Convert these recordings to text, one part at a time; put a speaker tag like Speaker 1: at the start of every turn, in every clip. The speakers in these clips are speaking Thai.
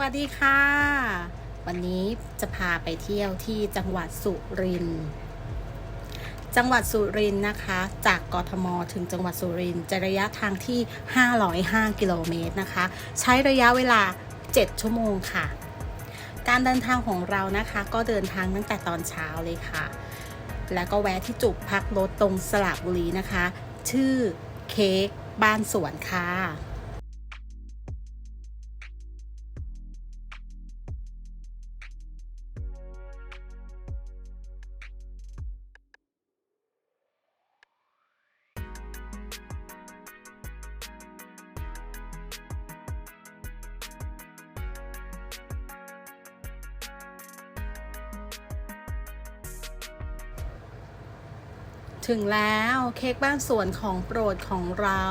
Speaker 1: วัสดีค่ะ วันนี้จะพาไปเที่ยวที่จังหวัดสุรินทร์จังหวัดสุรินทร์นะคะ จากกทม ถึงจังหวัดสุรินทร์จะระยะทางที่ 505 กิโลเมตรนะคะ ใช้ระยะเวลา 7 ชั่วโมงค่ะ การเดินทางของเรานะคะ ก็เดินทางตั้งแต่ตอนเช้าเลยค่ะ แล้วก็แวะที่จุดพักรถตรงสระบุรีนะคะ ชื่อเค้กบ้านสวนค่ะ ถึงแล้วเค้กบ้านสวนของโปรดของเรา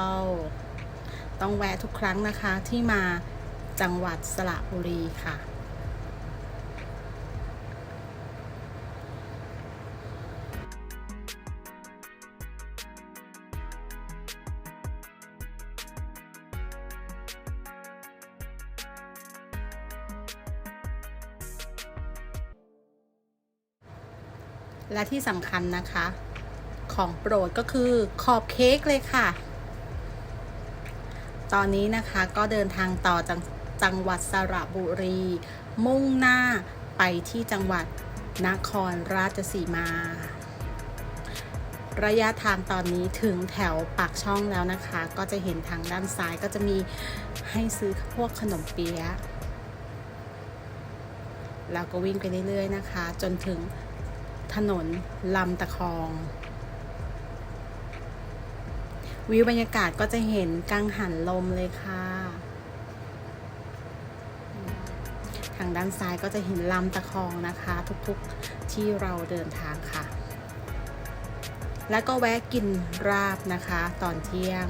Speaker 1: ต้องแวะทุกครั้งนะคะที่มาจังหวัดสระบุรีค่ะ และที่สำคัญนะคะ ของโปรดก็คือขอบเค้กเลยค่ะ ตอนนี้นะคะก็เดินทางต่อจังจังหวัดสระบุรี มุ่งหน้าไปที่จังหวัดนครราชสีมา ระยะทางตอนนี้ถึงแถวปากช่องแล้วนะคะ ก็จะเห็นทางด้านซ้ายก็จะมีให้ซื้อพวกขนมเปี๊ยะแล้วก็วิ่งไปเรื่อยๆนะคะ จนถึงถนนลำตะคอง วิวบรรยากาศก็จะเห็นกังหันลมเลยค่ะ ทางด้านซ้ายก็จะเห็นลำตะคองนะคะ ทุกๆที่เราเดินทางค่ะ แล้วก็แวะกินราบนะคะ ตอนเที่ยง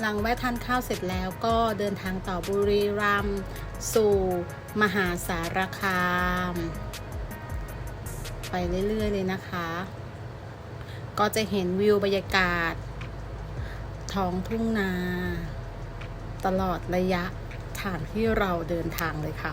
Speaker 1: หลังแวะทานข้าวเสร็จแล้วก็เดินทางต่อบุรีรัมย์สู่มหาสารคาม ไปเรื่อยๆเลยนะคะ ก็จะเห็นวิวบรรยากาศ ท้องทุ่งนา ตลอดระยะทางที่เราเดินทางเลยค่ะ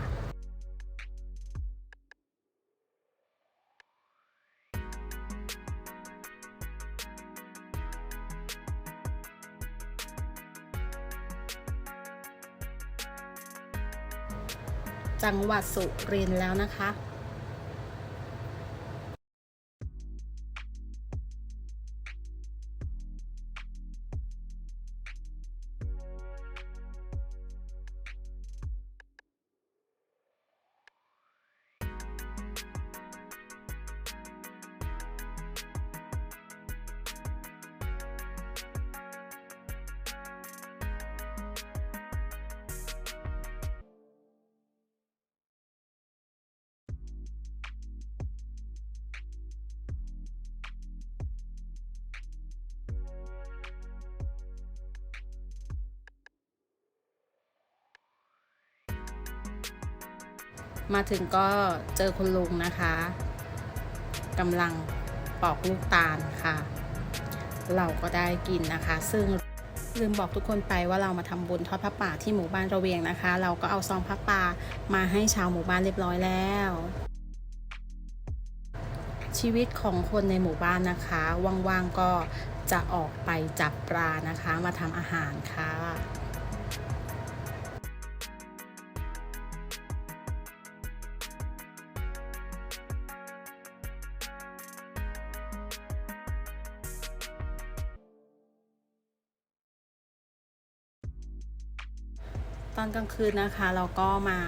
Speaker 1: จังหวัดสุรินทร์แล้วนะคะ มาถึงก็เจอคุณลุงนะคะกำลังปอกลูกตาลค่ะ เราก็ได้กินนะคะ ซึ่งลืมบอกทุกคนไปว่าเรามาทำบุญทอดพระป่าที่หมู่บ้านระเวียงนะคะ เราก็เอาซองพระป่ามาให้ชาวหมู่บ้านเรียบร้อยแล้ว ชีวิตของคนในหมู่บ้านนะคะว่างๆก็จะออกไปจับปลานะคะ มาทำอาหารค่ะ ตอนกลางคืนนะคะเราก็มา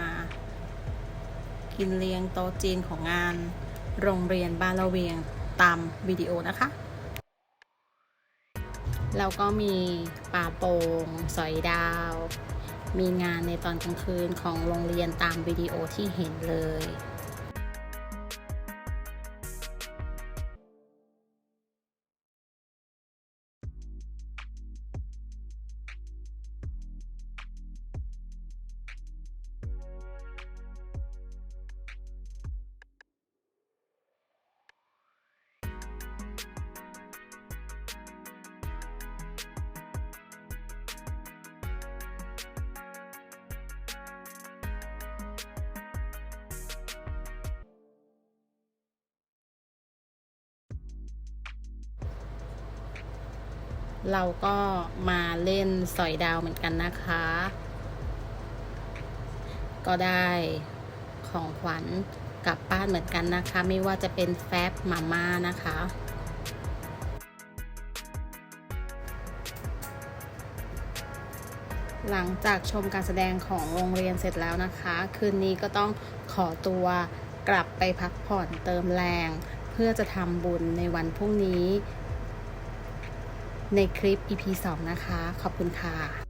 Speaker 1: กินเลี้ยงโต๊ะจีนของงานโรงเรียนบ้านละเวียงตามวิดีโอนะคะ แล้วก็มีป่าโป่งสอยดาว มีงานในตอนกลางคืนของโรงเรียนตามวิดีโอที่เห็นเลย เราก็มาเล่นสอยดาวเหมือนกันนะคะ ก็ได้ของขวัญกลับบ้านเหมือนกันนะคะ ไม่ว่าจะเป็นแฟบมาม่านะคะ หลังจากชมการแสดงของโรงเรียนเสร็จแล้วนะคะ คืนนี้ก็ต้องขอตัวกลับไปพักผ่อนเติมแรง เพื่อจะทำบุญในวันพรุ่งนี้ ในคลิป EP 2 นะคะ ขอบคุณค่ะ